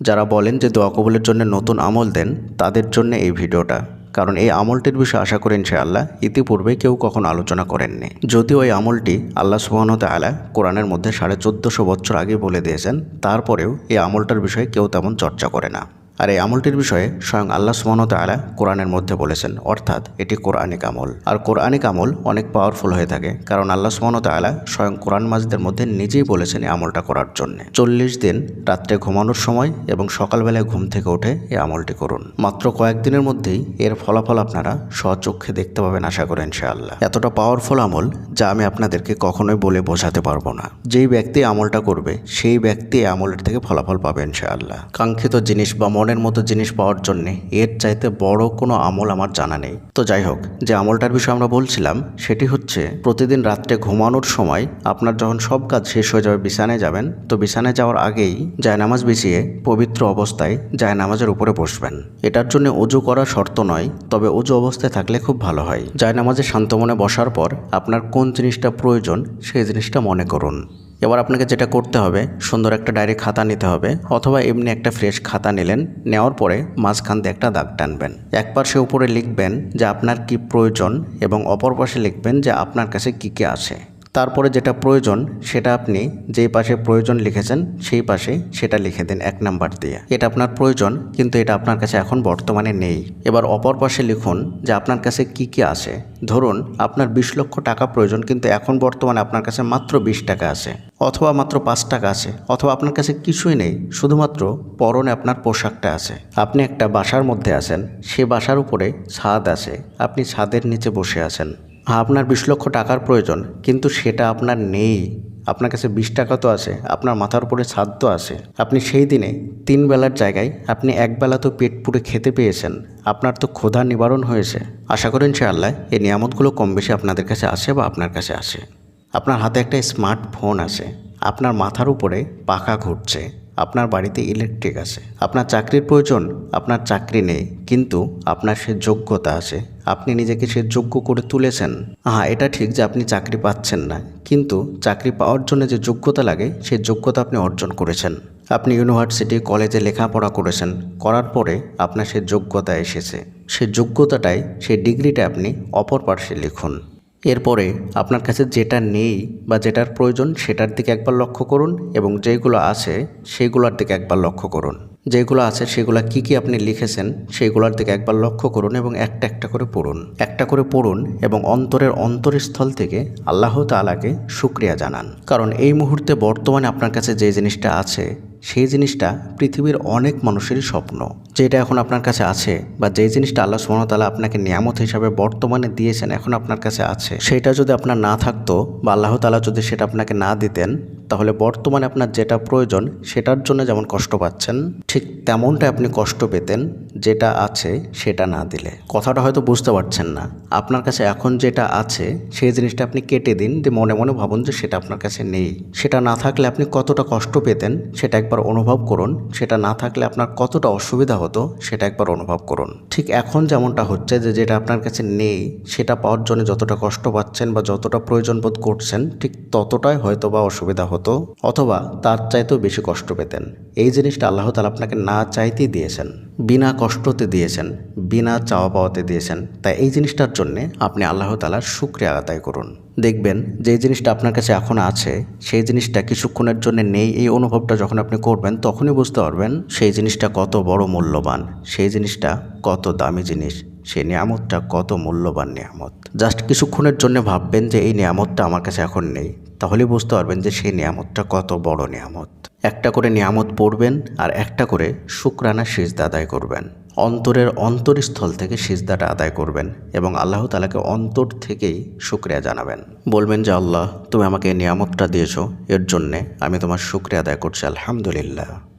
যারা বলেন যে দোয়া কবুলের জন্য নতুন আমল দেন, তাদের জন্য এই ভিডিওটা। কারণ এই আমলটির বিষয়ে আশা করেন সে আল্লাহ ইতিপূর্বে কেউ কখনো আলোচনা করেননি। যদিও এই আমলটি আল্লাহ সুবাহনত আলা কোরআনের মধ্যে সাড়ে চোদ্দোশো বছর আগে বলে দিয়েছেন, তারপরেও এই আমলটার বিষয়ে কেউ তেমন চর্চা করে না। আর এই আমলটির বিষয়ে স্বয়ং আল্লাহ সুবাহনত আলা কোরআনের মধ্যে বলেছেন, অর্থাৎ এটি কোরআনিক আমল। আর কোরআনিক আমল অনেক পাওয়ারফুল হয়ে থাকে, কারণ আল্লাহ সুবাহনত আলা স্বয়ং কোরআন মাজিদের মধ্যে নিজেই বলেছেন এই আমলটা করার জন্য। চল্লিশ দিন রাত্রে ঘুমানোর সময় এবং সকালবেলায় ঘুম থেকে উঠে এই আমলটি করুন। মাত্র কয়েকদিনের মধ্যেই এর ফলাফল আপনারা স্বচক্ষে দেখতে পাবেন আশা করেন ইনশাআল্লাহ। এতটা পাওয়ারফুল আমল যা আমি আপনাদেরকে কখনোই বলে বোঝাতে পারব না। যেই ব্যক্তি আমলটা করবে, সেই ব্যক্তি আমলের থেকে ফলাফল পাবে ইনশাআল্লাহ। কাঙ্ক্ষিত জিনিস বা মনের মতো জিনিস পাওয়ার জন্যে এর চাইতে বড় কোনো আমল আমার জানা নেই। তো যাই হোক, যে আমলটার বিষয়ে আমরা বলছিলাম, সেটি হচ্ছে প্রতিদিন রাত্রে ঘুমানোর সময় আপনার যখন সব কাজ শেষ হয়ে যাবে, বিছানায় যাবেন, তো বিছানায় যাওয়ার আগেই জায়নামাজ বিছিয়ে পবিত্র অবস্থায় জায়নামাজের উপরে বসবেন। এটার জন্য অজু করা শর্ত নয়, তবে অজু অবস্থায় থাকলে খুব ভালো হয়। জায়নামাজে শান্ত মনে বসার পর আপনার কোন জিনিসটা প্রয়োজন, সেই জিনিসটা মনে করুন। এবার আপনাকে যেটা করতে হবে, সুন্দর একটা ডায়েরি খাতা নিতে হবে, অথবা এমনি একটা ফ্রেশ খাতা নিলেন, নেওয়ার পরে মাঝখান দিয়ে একটা দাগ টানবেন। এক পাশে উপরে লিখবেন যে আপনার কি প্রয়োজন এবং অপর পাশে লিখবেন যে আপনার কাছে কি কি আছে। তারপরে যেটা প্রয়োজন সেটা আপনি যেই পাশে প্রয়োজন লিখেছেন সেই পাশে সেটা লিখে দিন এক নাম্বার দিয়ে। এটা আপনার প্রয়োজন, কিন্তু এটা আপনার কাছে এখন বর্তমানে নেই। এবার অপর পাশে লিখুন যে আপনার কাছে কি কি আছে। ধরুন, আপনার বিশ লক্ষ টাকা প্রয়োজন, কিন্তু এখন বর্তমানে আপনার কাছে মাত্র বিশ টাকা আছে, অথবা মাত্র পাঁচ টাকা আছে, অথবা আপনার কাছে কিছুই নেই, শুধুমাত্র পরনে আপনার পোশাকটা আছে। আপনি একটা বাসার মধ্যে আছেন, সে বাসার উপরে ছাদ আছে, আপনি ছাদের নিচে বসে আছেন। আপনার বিশ লক্ষ টাকার প্রয়োজন, কিন্তু সেটা আপনার নেই। আপনার কাছে বিশ টাকা তো আছে, আপনার মাথার উপরে ছাদ তো আছে। আপনি সেই দিনে তিন বেলার জায়গায় আপনি এক বেলা তো পেট পুড়ে খেতে পেয়েছেন। আপনার তো ক্ষুধা নিবারণ হয়েছে। আশা করেন সে আল্লাহ এই নিয়ামতগুলো কম বেশি আপনাদের কাছে আসে বা আপনার কাছে আসে আপনার হাতে একটা স্মার্টফোন আছে। আপনার মাথার উপরে পাখা ঘুরছে। আপনার বাড়িতে ইলেকট্রিক আছে। আপনার চাকরির প্রয়োজন, আপনার চাকরি নেই, কিন্তু আপনার সে যোগ্যতা আছে। আপনি নিজেকে সে যোগ্য করে তুলেছেন। হ্যাঁ এটা ঠিক যে আপনি চাকরি পাচ্ছেন না, কিন্তু চাকরি পাওয়ার জন্য যে যোগ্যতা লাগে সেই যোগ্যতা আপনি অর্জন করেছেন। আপনি ইউনিভার্সিটি কলেজে লেখাপড়া করেছেন, করার পরে আপনার সে যোগ্যতা এসেছে। সে যোগ্যতাটাই সেই ডিগ্রিটা আপনি অপর পার্শ্বে লিখুন। এরপরে আপনার কাছে যেটা নেই বা যেটার প্রয়োজন সেটার দিকে একবার লক্ষ্য করুন এবং যেগুলো আছে সেগুলোর দিকে একবার লক্ষ্য করুন। যেগুলো আছে সেগুলো কি কি আপনি লিখেছেন সেইগুলোর দিকে একবার লক্ষ্য করুন এবং একটা একটা করে পড়ুন। একটা করে পড়ুন এবং অন্তরের অন্তরস্থল থেকে আল্লাহ তালাকে শুক্রিয়া জানান। কারণ এই মুহূর্তে বর্তমানে আপনার কাছে যে জিনিসটা আছে সেই জিনিসটা পৃথিবীর অনেক মানুষেরই স্বপ্ন। যেটা এখন আপনার কাছে আছে বা যে জিনিসটা আল্লাহ সুমনতালা আপনাকে নিয়ামত হিসাবে বর্তমানে দিয়েছেন এখন আপনার কাছে আছে, সেটা যদি আপনার না থাকতো বা আল্লাহ তালা যদি সেটা আপনাকে না দিতেন তাহলে বর্তমানে আপনার যেটা প্রয়োজন সেটার জন্য যেমন কষ্ট পাচ্ছেন, ঠিক তেমনটা আপনি কষ্ট পেতেন যেটা আছে সেটা না দিলে। কথাটা হয়তো বুঝতে পারছেন না। আপনার কাছে এখন যেটা আছে সেই জিনিসটা আপনি কেটে দিন, যে মনে মনে ভাবুন যে সেটা আপনার কাছে নেই। সেটা না থাকলে আপনি কতটা কষ্ট পেতেন সেটা একবার অনুভব করুন, সেটা না থাকলে আপনার কতটা অসুবিধা হতো সেটা একবার অনুভব করুন। ঠিক এখন যেমনটা হচ্ছে যে যেটা আপনার কাছে নেই, সেটা পাওয়ার জন্য যতটা কষ্ট পাচ্ছেন বা যতটা প্রয়োজন বোধ করছেন, ঠিক ততটাই হয়তো বা অসুবিধা হতো। অথবা তার চাইতেও বেশি কষ্ট পেতেন। এই জিনিসটা আল্লাহ তালা আপনাকে না চাইতেই দিয়েছেন। বিনা কষ্টতে দিয়েছেন, বিনা চাওয়া পাওয়াতে দিয়েছেন। তাই এই জিনিসটার জন্যে আপনি আল্লাহ তালার শুক্রিয়া আদায় করুন। দেখবেন যে জিনিসটা আপনার কাছে এখন আছে, সেই জিনিসটা কিছুক্ষণের জন্য নেই, এই অনুভবটা যখন আপনি করবেন, তখনই বুঝতে পারবেন সেই জিনিসটা কত বড় মূল্যবান, সেই জিনিসটা কত দামি জিনিস সেই নিয়ামতটা কত মূল্যবান নিয়ামত। জাস্ট কিছুক্ষণের জন্য ভাববেন যে এই নিয়ামতটা আমার কাছে এখন নেই। তাহলে বুঝতে পারবেন যে সেই নিয়ামতটা কত বড় নিয়ামত। একটা করে নিয়ামত পড়বেন আর একটা করে শুক্রানা সিজদা আদায় করবেন। অন্তরের অন্তরস্থল থেকে সিজদাটা আদায় করবেন এবং আল্লাহ তালাকে অন্তর থেকেই শুক্রিয়া জানাবেন। বলবেন যে, আল্লাহ, তুমি আমাকে নিয়ামতটা দিয়েছ, এর জন্যে আমি তোমার শুক্রিয়া আদায় করছি, আলহামদুলিল্লাহ।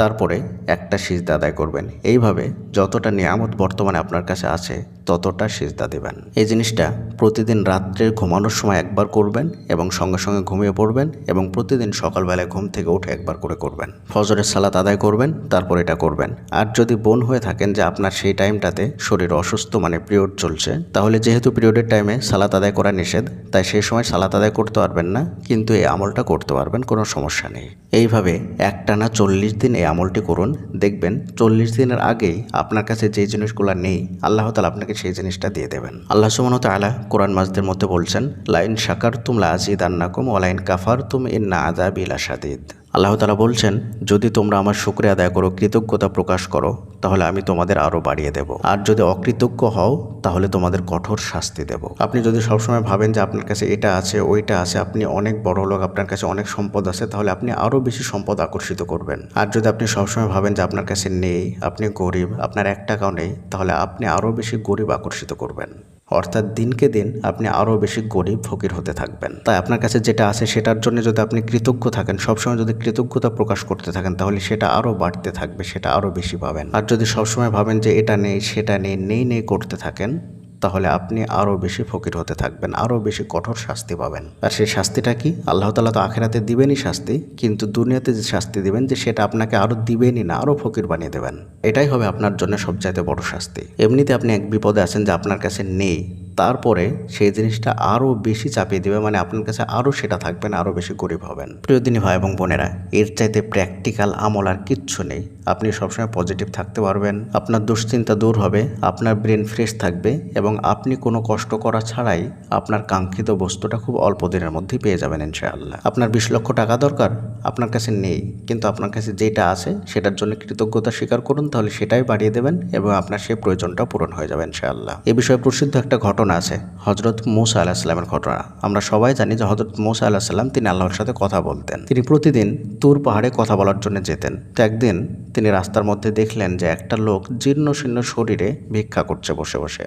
তারপরে একটা সিজদা আদায় করবেন। এইভাবে যতটা নিয়ামত বর্তমানে আপনার কাছে আছে, ততটা সিজদা দেবেন। এই জিনিসটা প্রতিদিন রাত্রে ঘুমানোর সময় একবার করবেন এবং সঙ্গে সঙ্গে ঘুমিয়ে পড়বেন এবং প্রতিদিন সকালবেলায় ঘুম থেকে উঠে একবার করে করবেন। ফজরের সালাত আদায় করবেন, তারপর এটা করবেন। আর যদি বোন হয়ে থাকেন যে আপনার সেই টাইমটাতে শরীর অসুস্থ মানে পিরিয়ড চলছে, তাহলে যেহেতু পিরিয়ডের টাইমে সালাত আদায় করা নিষেধ, তাই সেই সময় সালাত আদায় করতে পারবেন না, কিন্তু এই আমলটা করতে পারবেন, কোনো সমস্যা নেই। এইভাবে একটানা চল্লিশ দিন এই আমলটি করুন। দেখবেন চল্লিশ দিনের আগেই আপনার কাছে যে জিনিসগুলো নেই, আল্লাহ তালা আপনাকে সেই জিনিসটা দিয়ে দেবেন। আল্লাহ সুমন তালা কোরআন মাসদের মধ্যে বলছেন, লাইন শাকার তুম লাজিদ আন্নাকুম ওলাইন কাফার তুম ইন্না আদাব ইলা সাদিদ আল্লাহ তালা বলছেন, যদি তোমরা আমার শুক্রিয়া আদায় করো, কৃতজ্ঞতা প্রকাশ করো, তাহলে আমি তোমাদের আরও বাড়িয়ে দেব। আর যদি অকৃতজ্ঞ হও, তাহলে তোমাদের কঠোর শাস্তি দেব। আপনি যদি সবসময় ভাবেন যে আপনার কাছে এটা আছে, ওইটা আছে, আপনি অনেক বড় লোক, আপনার কাছে অনেক সম্পদ আছে, তাহলে আপনি আরও বেশি সম্পদ আকর্ষিত করবেন। আর যদি আপনি সবসময় ভাবেন যে আপনার কাছে নেই, আপনি গরিব, আপনার এক টাকাও নেই, তাহলে আপনি আরও বেশি গরিব আকর্ষিত করবেন। অর্থাৎ দিনকে দিন আপনি আরও বেশি গরিব ফকির হতে থাকবেন। তাই আপনার কাছে যেটা আছে সেটার জন্য যদি আপনি কৃতজ্ঞ থাকেন, সবসময় যদি কৃতজ্ঞতা প্রকাশ করতে থাকেন, তাহলে সেটা আরও বাড়তে থাকবে, সেটা আরও বেশি পাবেন। আর যদি সবসময় ভাবেন যে এটা নেই, সেটা নেই নেই নেই করতে থাকেন তাহলে আপনি আরও বেশি ফকির হতে থাকবেন, আরও বেশি কঠোর শাস্তি পাবেন। আর সেই শাস্তিটা কি? আল্লাহ তালা তো আখেরাতে দিবেনই শাস্তি, কিন্তু দুনিয়াতে যে শাস্তি দিবেন যে সেটা আপনাকে আরও দিবেনই না, আরও ফকির বানিয়ে দেবেন। এটাই হবে আপনার জন্য সবচাইতে বড় শাস্তি। এমনিতে আপনি এক বিপদে আছেন যে আপনার কাছে নেই। তারপরে সেই জিনিসটা আরও বেশি চাপিয়ে দেবে মানে আপনার কাছে আরও সেটা থাকবেন আরও বেশি গরিব হবেন। প্রিয় দিনী ভাই এবং বোনেরা, এর চাইতে প্র্যাকটিক্যাল আমল আর কিচ্ছু নেই। আপনি সবসময় পজিটিভ থাকতে পারবেন, আপনার দুশ্চিন্তা দূর হবে, আপনার ব্রেন ফ্রেশ থাকবে এবং আপনি কোনো কষ্ট করা ছাড়াই আপনার কাঙ্ক্ষিত বস্তুটা খুব অল্প দিনের মধ্যেই পেয়ে যাবেন ইনশাআল্লাহ। আপনার বিশ লক্ষ টাকা দরকার, আপনার কাছে নেই, কিন্তু আপনার কাছে যেটা আছে সেটার জন্য কৃতজ্ঞতা স্বীকার করুন, তাহলে সেটাই বাড়িয়ে দেবেন এবং আপনার সেই প্রয়োজনটা পূরণ হয়ে যাবে ইনশাআল্লাহ। এ বিষয়ে প্রসিদ্ধ একটা ঘটনা আছে হজরত মৌসা আলাহিসাল্লামের ঘটনা। আমরা সবাই জানি যে হজরত মৌসা আলাহিসাল্লাম তিনি আল্লাহর সাথে কথা বলতেন। তিনি প্রতিদিন তুর পাহাড়ে কথা বলার জন্য যেতেন। তো একদিন তিনি রাস্তার মধ্যে দেখলেন যে একটা লোক জীর্ণ শীর্ণ শরীরে ভিক্ষা করছে বসে বসে।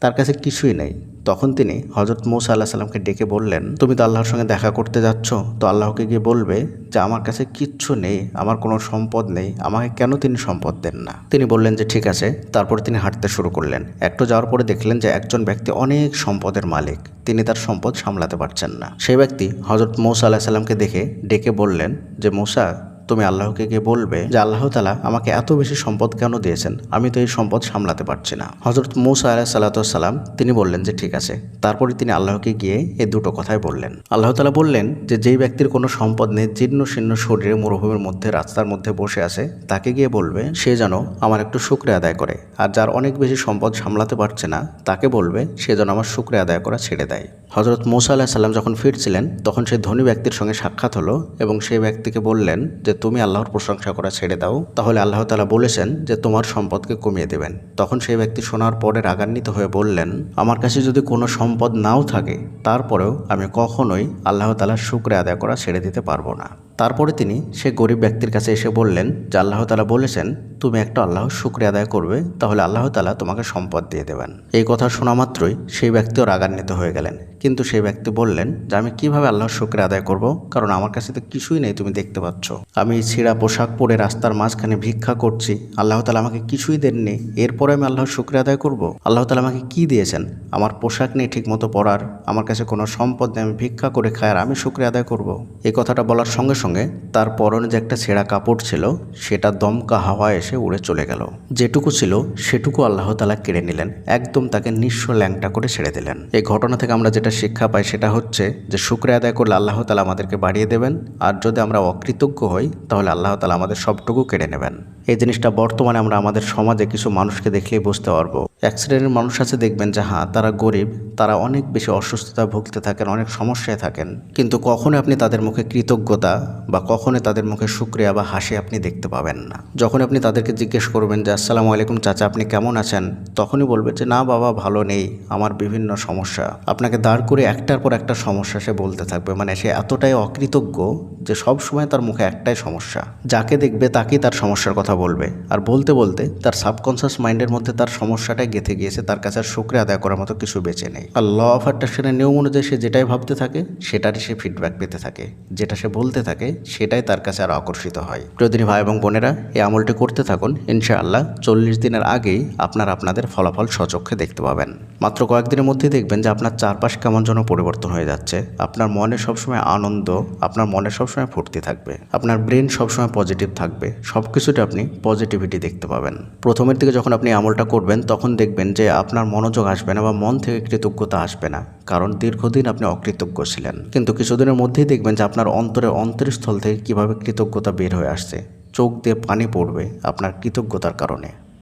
তার কাছে কিছুই নেই। তখন তিনি হজরত মৌসা আল্লাহ সাল্লামকে ডেকে বললেন, তুমি তো আল্লাহর সঙ্গে দেখা করতে যাচ্ছ, তো আল্লাহকে গিয়ে বলবে যে, আমার কাছে কিচ্ছু নেই, আমার কোনো সম্পদ নেই, আমাকে কেন তিনি সম্পদ দেন না? তিনি বললেন যে, ঠিক আছে। তারপরে তিনি হাঁটতে শুরু করলেন। একটু যাওয়ার পরে দেখলেন যে, একজন ব্যক্তি অনেক সম্পদের মালিক, তিনি তার সম্পদ সামলাতে পারছেন না। সেই ব্যক্তি হজরত মৌসা আল্লাহ সাল্লামকে দেখে, ডেকে বললেন যে, মৌসা তুমি আল্লাহকে গিয়ে বলবে যে আল্লাহ তালা আমাকে এত বেশি সম্পদ কেন দিয়েছেন? আমি তো এই সম্পদ সামলাতে পারছি না। হজরত মৌসা আলাহ সাল্লাম তিনি বললেন যে, ঠিক আছে। তারপরে তিনি আল্লাহকে গিয়ে এই দুটো কথাই বললেন। আল্লাহ তালা বললেন যে, যেই ব্যক্তির কোনো সম্পদ নেই, জীর্ণ শীর্ণ শরীরে মরুভূমির মধ্যে, রাস্তার মধ্যে বসে আছে, তাকে গিয়ে বলবে, সে যেন আমার একটু শুক্রে আদায় করে। আর যার অনেক বেশি সম্পদ সামলাতে পারছে না, তাকে বলবে, সে যেন আমার শুক্রে আদায় করা ছেড়ে দেয়। হজরত মৌসা আল্লাহ সাল্লাম যখন ফিরছিলেন, তখন সেই ধনী ব্যক্তির সঙ্গে সাক্ষাৎ হলো এবং সেই ব্যক্তিকে বললেন যে, তুমি আল্লাহর প্রশংসা করা ছেড়ে দাও। তাহলে আল্লাহ তালা বলেছেন যে, তোমার সম্পদকে কমিয়ে দেবেন। তখন সেই ব্যক্তি শোনার পরে রাগান্বিত হয়ে বললেন, আমার কাছে যদি কোনো সম্পদ নাও থাকে, তারপরেও আমি কখনোই আল্লাহ তালার শুক্রে আদায় করা ছেড়ে দিতে পারব না। তারপরে তিনি সে গরিব ব্যক্তির কাছে এসে বললেন, যে আল্লাহ তালা বলেছেন, তুমি একটা আল্লাহ শুক্রে আদায় করবে, তাহলে আল্লাহ তালা তোমাকে সম্পদ দিয়ে দেবেন। এই কথা শোনা মাত্রই সেই ব্যক্তিও রাগান্বিত হয়ে গেলেন। কিন্তু সেই ব্যক্তি বললেন, যে আমি কীভাবে আল্লাহর শুক্রে আদায় করব? কারণ আমার কাছে তো কিছুই নেই, তুমি দেখতে পাচ্ছ। আমি ছিঁড়া পোশাক পরে রাস্তার মাঝখানে ভিক্ষা করছি, আল্লাহ তালা আমাকে কিছুই দেননি, এরপরে আমি আল্লাহর শুক্রে আদায় করব? আল্লাহ তালা আমাকে কি দিয়েছেন? আমার পোশাক নেই ঠিক মতো পরার, আমার কাছে কোনো সম্পদ নেই, আমি ভিক্ষা করে খাই আর আমি শুক্রে আদায় করব? এই কথাটা বলার সঙ্গে সঙ্গে তার পরনে যে একটা ছেঁড়া কাপড় ছিল, সেটা দমকা হাওয়া এসে উড়ে চলে গেল। যেটুকু ছিল, সেটুকু আল্লাহ তালা কেড়ে নিলেন। একদম তাকে নিঃস্ব ল্যাংটা করে ছেড়ে দিলেন। এই ঘটনা থেকে আমরা যেটা শিক্ষা পাই, সেটা হচ্ছে যে শুক্রে আদায় করলে আল্লাহ তালা আমাদেরকে বাড়িয়ে দেবেন। আর যদি আমরা অকৃতজ্ঞ হই, তাহলে আল্লাহ তালা আমাদের সবটুকু কেড়ে নেবেন। এই জিনিসটা বর্তমানে আমরা আমাদের সমাজে কিছু মানুষকে দেখলেই বুঝতে পারব। এক শ্রেণির মানুষ আছে, দেখবেন যে হ্যাঁ তারা গরিব, তারা অনেক বেশি অসুস্থতা ভুগতে থাকেন, অনেক সমস্যায় থাকেন। কিন্তু কখনো আপনি তাদের মুখে কৃতজ্ঞতা বা কখনো তাদের মুখে শুক্রিয়া বা হাসি আপনি দেখতে পাবেন না। যখন আপনি তাদেরকে জিজ্ঞেস করবেন যে, আসসালামু আলাইকুম চাচা, আপনি কেমন আছেন? তখনই বলবে যে, না বাবা, ভালো নেই, আমার বিভিন্ন সমস্যা। আপনাকে দাঁড় করে একটার পর একটা সমস্যা সে বলতে থাকবে। মানে সে এতটাই অকৃতজ্ঞ যে, সব সময় তার মুখে একটাই সমস্যা। যাকে দেখবে তাকেই তার সমস্যার কথা বলবে। আর বলতে বলতে তার সাবকনসিয়াস মাইন্ডের মধ্যে তার সমস্যাটাই গেঁথে গিয়েছে তার কাছে আর শুক্রে আদায় করার মতো কিছু বেঁচে নেই। আর ল অফ অ্যাট্রাকশনের নিয়ম অনুযায়ী সে যেটাই ভাবতে থাকে, সেটারই সে ফিডব্যাক পেতে থাকে। যেটা সে বলতে থাকে, সেটাই তার কাছে আরও আকর্ষিত হয়। প্রিয়দিনী ভাই এবং বোনেরা, এই আমলটি করতে থাকুন। ইনশাআল্লাহ চল্লিশ দিনের আগেই আপনারা আপনাদের ফলাফল সচক্ষে দেখতে পাবেন। মাত্র কয়েকদিনের মধ্যেই দেখবেন যে আপনার চারপাশ কেমন যেন পরিবর্তন হয়ে যাচ্ছে। আপনার মনে সবসময় আনন্দ, আপনার মনে সবসময় ফুর্তি থাকবে। আপনার ব্রেন সবসময় পজিটিভ থাকবে। সব কিছুতে আপনি পজিটিভিটি দেখতে পাবেন। প্রথমের দিকে যখন আপনি আমলটা করবেন, তখন দেখবেন যে আপনার মনোযোগ আসবে না বা মন থেকে কৃতজ্ঞতা আসবে না, কারণ দীর্ঘদিন আপনি অকৃতজ্ঞ ছিলেন। কিন্তু কিছুদিনের মধ্যেই দেখবেন যে আপনার অন্তরে অন্তরস্থল থেকে কীভাবে কৃতজ্ঞতা বের হয়ে আসছে। চোখ দিয়ে পানি পড়বে আপনার কৃতজ্ঞতার কারণে।